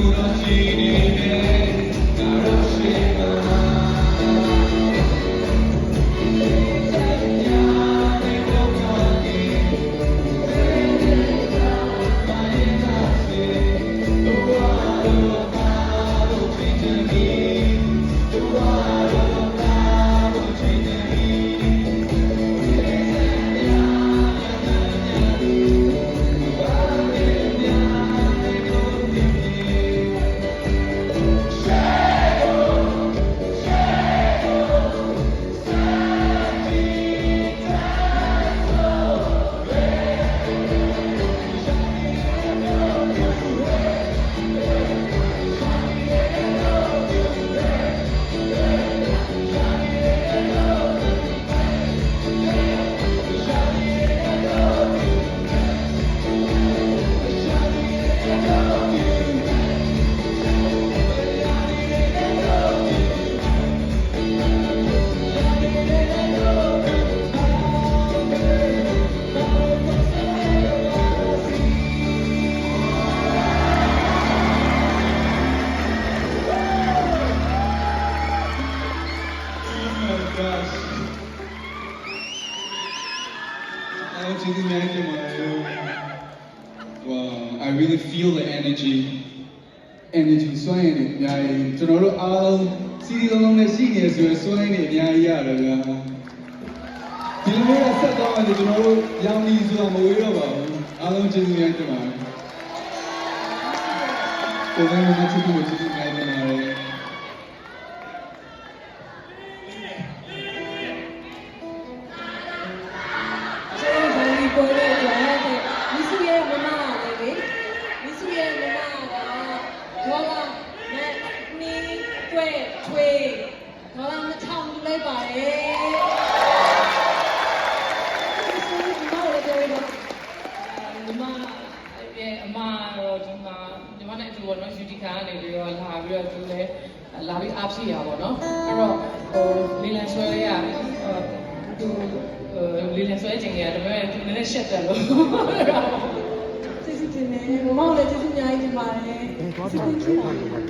私に လုံးကျေးဇူးများတင်ပါတယ် Wow I really feel the energy energy စွမ်းရည်တွေအများကြီးကျွန်တော်တို့အားလုံးစီဒီလုံးလုံးနဲ့ရှိနေဆိုရင်စွမ်းရည်တွေအများကြီးရတယ်ဗျာဒီလိုမျိုးဆက်တော့မှကျွန်တော်တို့ရောင်နေဆိုတာမဝေးတော့ပါဘူးအားလုံးကျေးဇူးများတင်ပါတယ်ကိုယ်ကလည်းကျေးဇူးကိုကျေးဇူးများ ပေါ်တဲ့အတွက်မိစုရဲ့မမလည်းလေမိစုရဲ့မမကဒေါ်လာနဲ့နီးတွေ့ထွေးဒေါ်လာ2000ယူလိုက်ပါတယ်မိစုမမလည်းပြောရတော့ညီမရဲ့အမတော့ဒီမှာညီမနဲ့အတူပေါ့နော်ယူတီကာကနေပြီးတော့လာပြီးတော့သူလည်းလာပြီးအားဖြည့်ရပါတော့အဲ့တော့ လီလန်ဆွဲခြင်းကတကယ်သူနည်းနည်းရှက်တယ်လို့ကျေးဇူးတင်တယ်မမလည်းကျေးဇူးအများကြီးတင်ပါတယ်ကျေးဇူးတင်ပါ